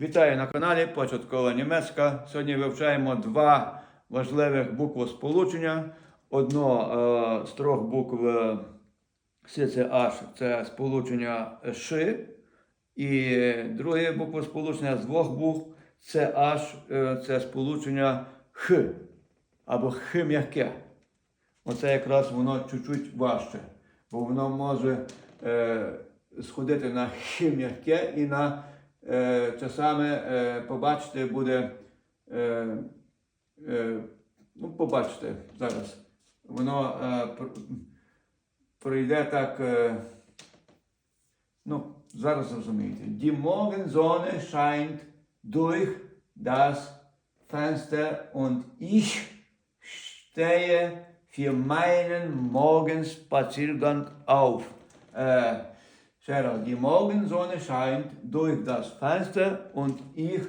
Вітаю на каналі Початкова Німецька. Сьогодні вивчаємо два важливих буквосполучення. Одно е, з трьох букв е, СЦH це сполучення Ш. І друге буквосполучення з двох букв CH е, це сполучення Х або Х м'яке. Оце якраз воно чуть-чуть важче, бо воно може е, сходити на Х м'яке і на е, часами е, побачите буде. Е, е, ну, побачите зараз. Воно е, пройде так. Е, ну, зараз зрозумієте. Die Morgensonne scheint durch das Fenster und ich stehe für meinen Morgenspaziergang auf. Äh, раз. Die Morgensonne scheint durch das Fenster und ich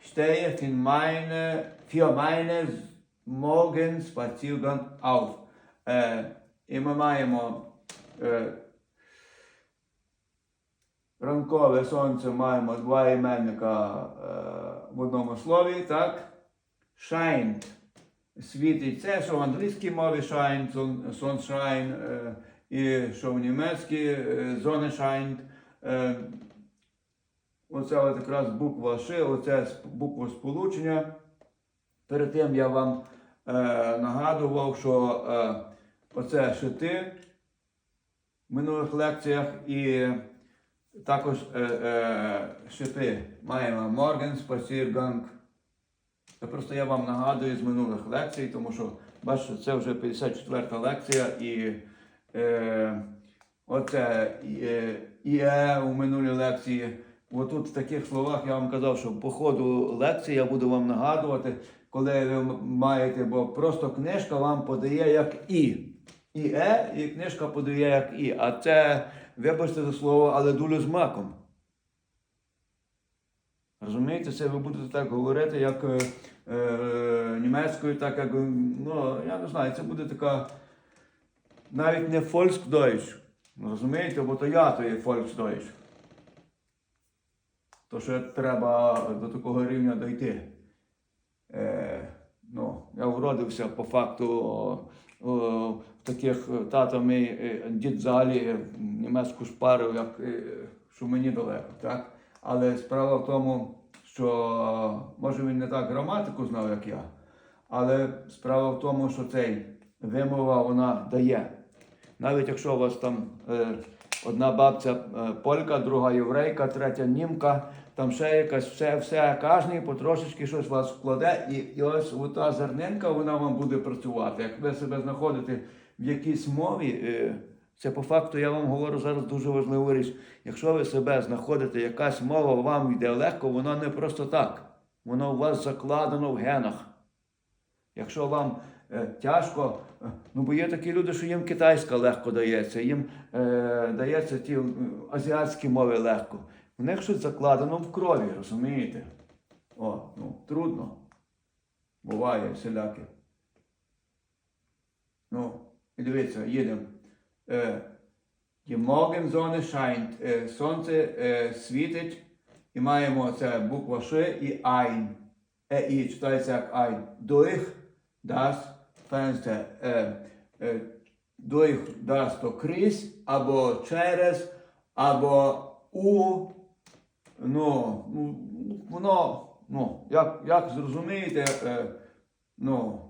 stehe für meine, für meinen Morgenspaziergang auf. Е, і ми маємо е, ранкове сонце маємо два іменника е, в одному слові, так? Scheint. Світить це, що в англійській мові shine, sunshine, е, і що в німецькій е, Sonnenschein. Е, Оце от якраз буква Ш, оце буква сполучення. Перед тим я вам е, нагадував, що е, оце шити в минулих лекціях і також е, е, шипи маємо Морген, Спасірганг. Просто я вам нагадую з минулих лекцій, тому що бачите, це вже 54 лекція і е, оце е, ІЕ у минулій лекції. Отут в таких словах я вам казав, що по ходу лекції я буду вам нагадувати, коли ви маєте, бо просто книжка вам подає як І. І Е, і книжка подає як І. А це, вибачте за слово, але дуже з маком. Розумієте, це ви будете так говорити, як е, е, німецькою, так як, ну, я не знаю, це буде така навіть не Volksdeutsch. Розумієте, бо то я то є Volksdeutsch. То ще треба до такого рівня дойти. Е, ну, я вродився по факту о, о, таких е, тато мій е, дід взагалі е, німецьку шпарив, як, що мені далеко. Так? Але справа в тому, що може він не так граматику знав, як я, але справа в тому, що цей вимова вона дає. Навіть якщо у вас там е, одна бабця е, полька, друга єврейка, третя німка, там ще якась все, все кожний потрошечки щось вас вкладе, і, і ось та зернинка вона вам буде працювати. Як ви себе знаходите в якійсь мові, е, це по факту я вам говорю зараз дуже важливу річ. Якщо ви себе знаходите, якась мова вам йде легко, воно не просто так. Воно у вас закладено в генах. Якщо вам е, тяжко, ну бо є такі люди, що їм китайська легко дається, їм е, дається ті е, азіатські мови легко. В них щось закладено в крові, розумієте? О, ну, трудно. Буває всіляке. Ну, дивіться, їдемо. Е, Die Morgensonne scheint. Сонце е, світить, і маємо це буква Ш і Ein. Е, і читається як Ein. Durch das Fenster. Е, е, durch das то крізь, або через, або у. Ну, ну, воно, ну, як, як зрозумієте, е, ну,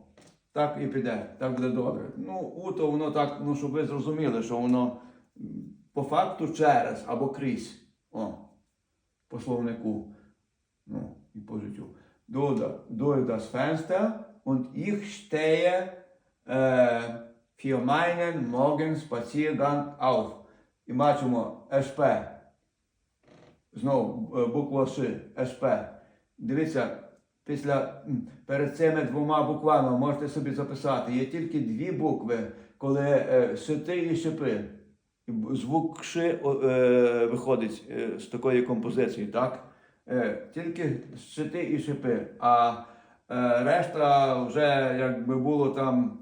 так і піде, так буде добре. Ну, у то воно так, ну, щоб ви зрозуміли, що воно по факту через або крізь. О, по словнику. Ну, і по життю. Durch durch das Fenster und ich stehe äh, für meinen Morgenspaziergang auf. І бачимо СП. Знову буква Ш, СП. Дивіться, після перед цими двома буквами можете собі записати. Є тільки дві букви, коли е, шити і шипи. Звук Ш е, виходить е, з такої композиції, так? Е, тільки шити і шипи. А решта вже якби було там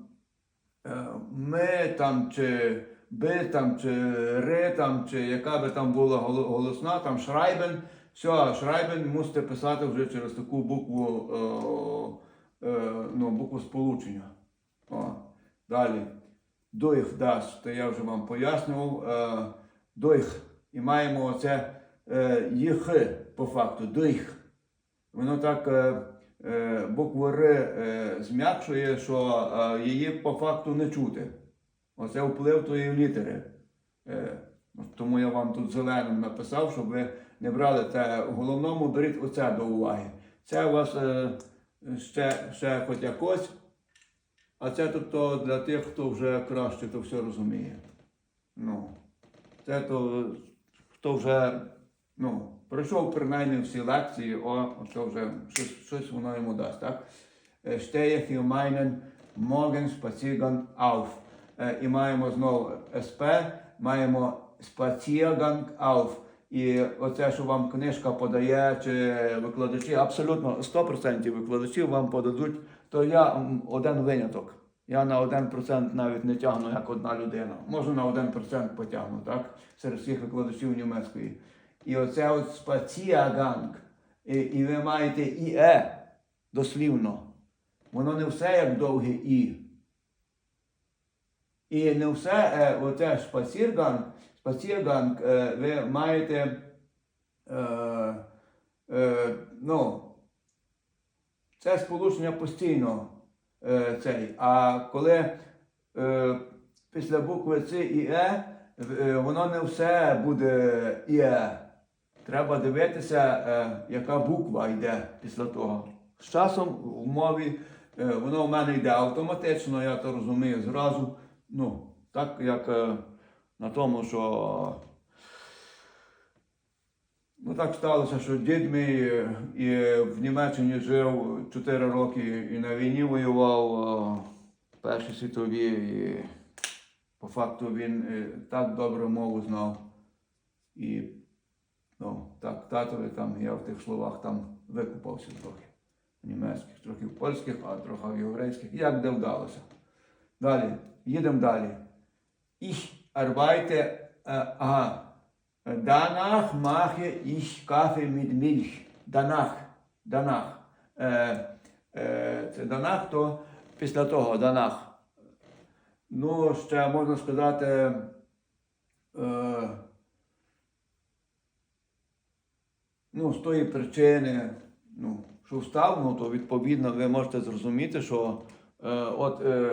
е, ми там чи би там, чи ри там, чи яка би там була голосна, там шрайбен, Все, Шрайбен мусите писати вже через таку букву, е, е, ну, букву сполучення. О, далі. Дойх дасть, то я вже вам пояснював. Е, дойх. І маємо оце е, їх по факту. Дойх. Воно так е, е, букву Р е, зм'якшує, що е, її по факту не чути. Оце вплив тої літери. Е, тому я вам тут зеленим написав, щоб ви не брали те. В головному беріть оце до уваги. Це у вас е, ще, ще хоч якось, а це тут то для тих, хто вже краще то все розуміє. Ну, це то, хто вже ну, пройшов принаймні всі лекції, о, це вже щось, щось воно йому дасть, так? Für meinen Morgenspaziergang auf. Е, І маємо знову СП, маємо Spaziergang auf. І оце, що вам книжка подає, чи викладачі, абсолютно 100% викладачів вам подадуть, то я один виняток. Я на 1% навіть не тягну як одна людина. Можу на 1% потягну, так? Серед всіх викладачів німецької. І оце от спаціаганг. І, і ви маєте і е дослівно. Воно не все як довге і. І не все е, оце спацірганг, спацірганг е, ви маєте е, е, ну, це сполучення постійно е, цей. А коли е, після букви Ц і Е, е, воно не все буде Іе. Треба дивитися, е, яка буква йде після того. З часом в мові е, воно в мене йде автоматично, я то розумію зразу. Ну, так як е, на тому, що ну так сталося, що дід мій і в Німеччині жив 4 роки і на війні воював в Першій світовій. І по факту він так добре мову знав. І ну, так, татові там, я в тих словах там викупався трохи. Німецьких, трохи в польських, а трохи в єврейських. Як де вдалося. Далі, їдемо далі. Ich arbeite, aha, danach mache ich Kaffee mit Milch. Danach, danach. Е, е, це danach, то після того, danach. Ну, ще можна сказати, е, ну, з тої причини, ну, що встав, ну, то відповідно ви можете зрозуміти, що е, от е,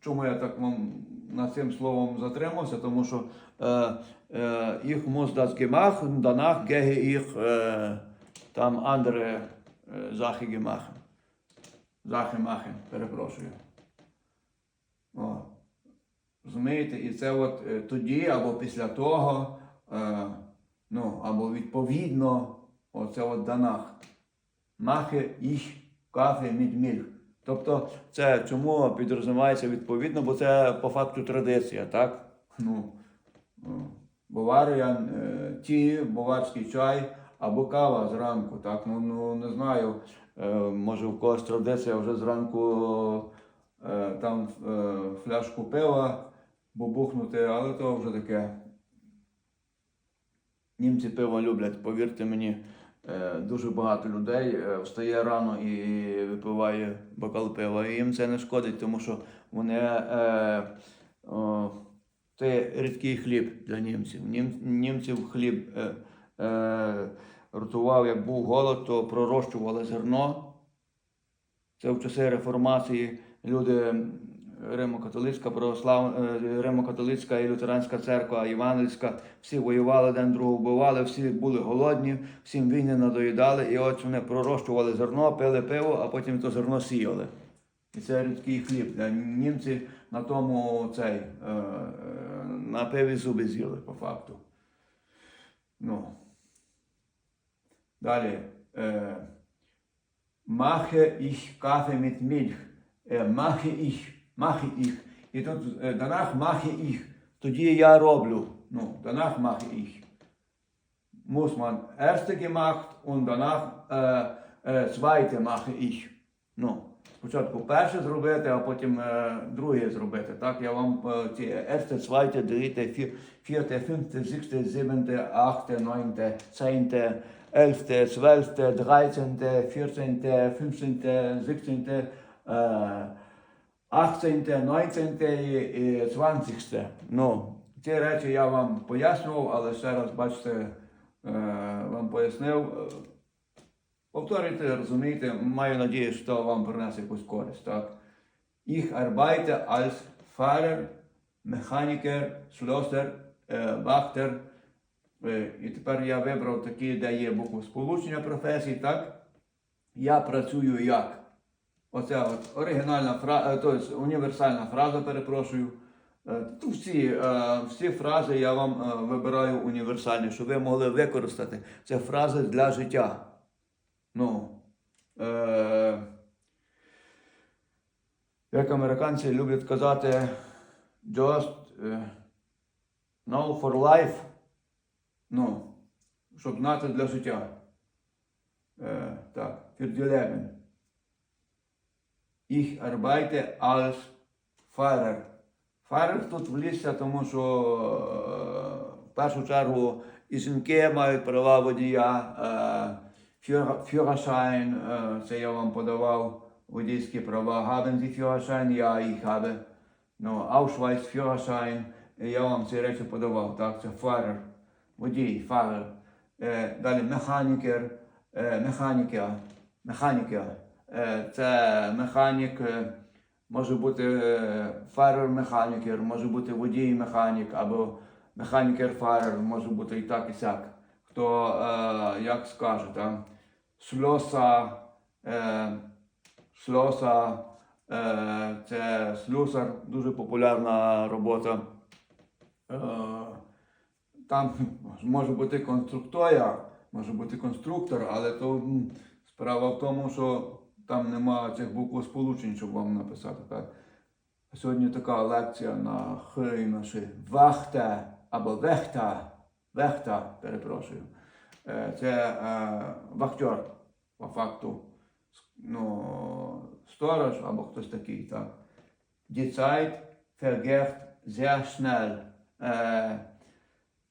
чому я так вам над цим словом затримався, тому що е, е, їх muss das gemacht, danach gehe ich е, там andere Sache gemacht. Перепрошую. О. Розумієте, і це от е, тоді або після того, е, ну, або відповідно, оце от данах. Ich Kaffee mit Milch. Тобто, це чому підрозуміється відповідно, бо це по факту традиція, так? Ну, о, е, ті, баварський чай або кава зранку, так? Ну, ну не знаю, е, може в когось традиція вже зранку е, там е, фляжку пива бубухнути, але то вже таке. Німці пиво люблять, повірте мені, е, дуже багато людей е, встає рано і випиває бокал пива. І їм це не шкодить, тому що вони е, о, це рідкий хліб для німців. Нім, німців хліб е, е, ротував, як був голод, то пророщували зерно. Це в часи реформації люди Римо-католицька, православ... е, і лютеранська церква, Євангельська, всі воювали, один другого вбивали, всі були голодні, всім війни надоїдали, і от вони пророщували зерно, пили пиво, а потім то зерно сіяли. І це рідкий хліб. Німці на тому цей, е, е, на пиві зуби з'їли, по факту. Ну. Далі. Е, mache ich Kaffee mit Milch. Е, ich, mache ich. І тут е, mache ich. Тоді я роблю. Ну, gemacht und danach äh, äh, zweite mache ich. Ну, спочатку перше зробити, а потім е, друге зробити. Так, я вам е, zweite, dritte, vier- vierte, fünfte, sechste, siebente, achte, neunte, zehnte, 11., 12., 13., 14., 15., 16., е, 18., 19. і 20. Ну, ці речі я вам пояснював, але ще раз бачите, е, вам пояснив. Е, Повторюйте, розумієте, маю надію, що вам принесе якусь користь. Так? Ich arbeite als Fahrer, Mechaniker, Schlosser, е, Wachter. І тепер я вибрав такі, де є букву сполучення професій, так? Я працюю як. Оця от оригінальна фраза, тобто універсальна фраза, перепрошую. Е, Тут всі, е, всі фрази я вам е, вибираю універсальні, щоб ви могли використати. Це фрази для життя. Ну, е, як американці люблять казати, just е, know for life. Ну, щоб знати для життя. Е, так, für die Leben. Ich arbeite als Fahrer. Fahrer тут влізся, тому що е, в першу чергу і жінки мають права водія. Е, Führer- Führerschein, е, це я вам подавав водійські права. Haben Sie Führerschein? Ja, ich habe. Ну, Ausweis, Führerschein, е, я вам ці речі подавав. Так, це Fahrer, водій, Fahrer. Е, Далі механікер, е, механіка, механіка. Е, Це механік, е, може бути фарер-механікер, може бути водій-механік, або механікер-фарер, може бути і так, і сяк. Хто е, як скаже, там. Шлоса, е, шлоса, е, це слюсар, дуже популярна робота. Е, там може бути конструктор, може бути конструктор, але то справа в тому, що там нема цих букв сполучень, щоб вам написати. Так? Сьогодні така лекція на Х і на Ш. Вахта або вехта. Вехта, перепрошую. Е, Це е, вахтер, по факту. Ну, сторож або хтось такий. Так? Die Zeit vergeht sehr schnell. Е,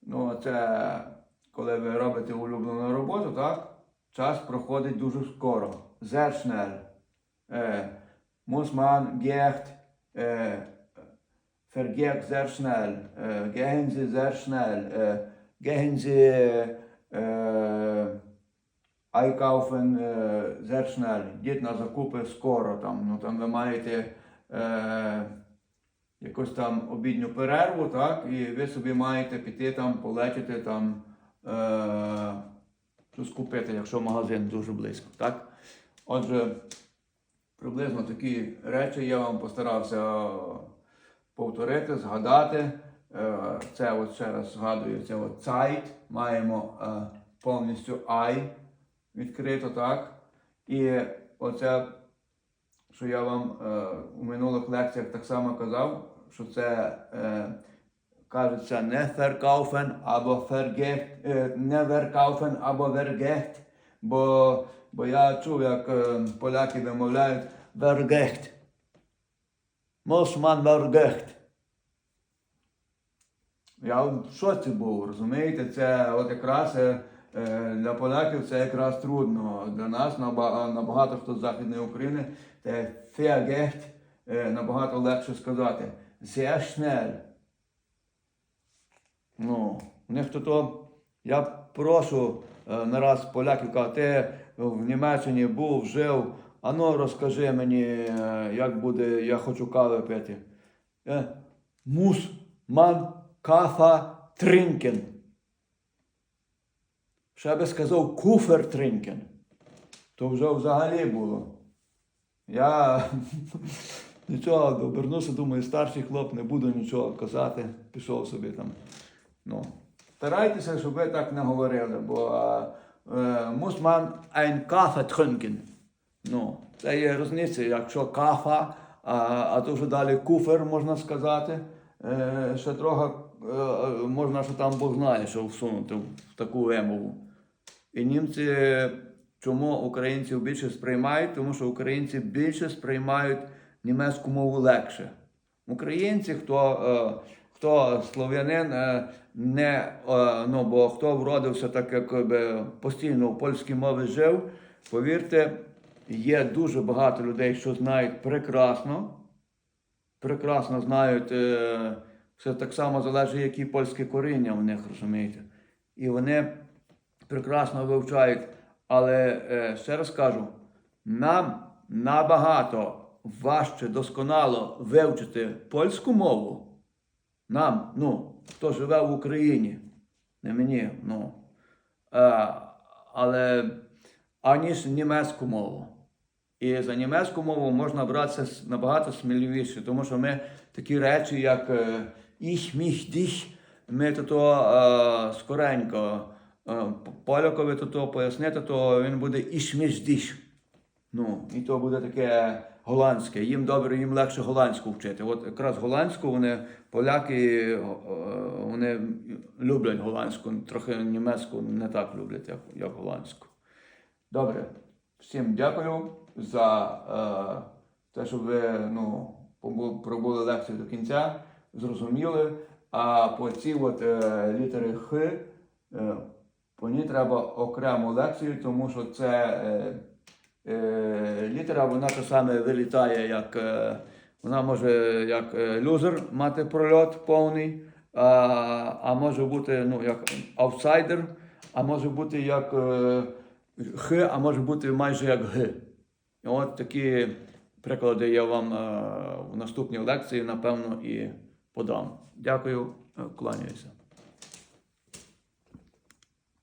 Ну, це коли ви робите улюблену роботу, так? Час проходить дуже скоро. Sehr schnell. Е, muss man geht, е, vergeht sehr schnell. Е, gehen Sie Sie е, einkaufen е, sehr. Йдіть на закупи скоро. Там, ну, там ви маєте е, якусь там обідню перерву, так, і ви собі маєте піти там, полетіти там, е, щось купити, якщо магазин дуже близько. Так? Отже, приблизно такі речі я вам постарався повторити, згадати. Е, Це от ще раз згадую, це от Zeit, маємо е, повністю I відкрито, так? І оце що я вам е, у минулих лекціях так само казав, що це кажеться не verkaufen або vergeht, не verkaufen або vergeht, бо, бо я чув, як е, поляки вимовляють. Muss man vergeht. Я в шоці був, розумієте? Це от якраз е, е, для поляків це якраз трудно. Для нас наба- набагато хто з Західної України це феагехт набагато легше сказати. Sehr schnell. Ну, них то, я прошу не поляків казати, ти в Німеччині був, жив, а ну розкажи мені, е, як буде, я хочу кави пити. Е, Мус ман кафа тринкен. Ще би сказав куфер тринкен. То вже взагалі було. Я нічого обернувся, думаю, старший хлоп, не буду нічого казати, пішов собі там. Ну, старайтеся, щоб ви так не говорили, бо е, muss man ein Kaffee trinken. Ну, це є різниця, якщо кафа, а, а то вже далі куфер, можна сказати. Е, ще трохи е, можна, що там Бог знає, що всунути в таку вимову. І німці чому українців більше сприймають? Тому що українці більше сприймають німецьку мову легше. Українці, хто, е, хто слов'янин, е, не, е, ну, бо хто вродився так, як би постійно в польській мові жив, повірте, є дуже багато людей, що знають прекрасно, прекрасно знають, е, це так само залежить, які польські коріння в них, розумієте. І вони прекрасно вивчають. Але е, ще раз кажу, нам набагато важче досконало вивчити польську мову. Нам, ну, хто живе в Україні, не мені, ну. Е, але аніж німецьку мову. І за німецьку мову можна братися набагато сміливіше, тому що ми такі речі, як е, «ich, mich, dich», ми то, е, скоренько. Е, полякові то, пояснити, то він буде «ich, mich, dich». Ну, і то буде таке голландське. Їм добре, їм легше голландську вчити. От якраз голландську вони, поляки, вони люблять голландську, трохи німецьку не так люблять, як, як голландську. Добре, всім дякую за е, те, що ви ну, пробули лекцію до кінця, зрозуміли. А по цій от е, літери Х, е, по ній треба окрему лекцію, тому що це е, літера, вона те саме вилітає, як е, вона може як е, люзер мати прольот повний, а, а може бути ну, як аутсайдер, а може бути як е, Х, а може бути майже як Г. От такі приклади я вам е, в наступній лекції, напевно, і подам. Дякую, е, кланяюся.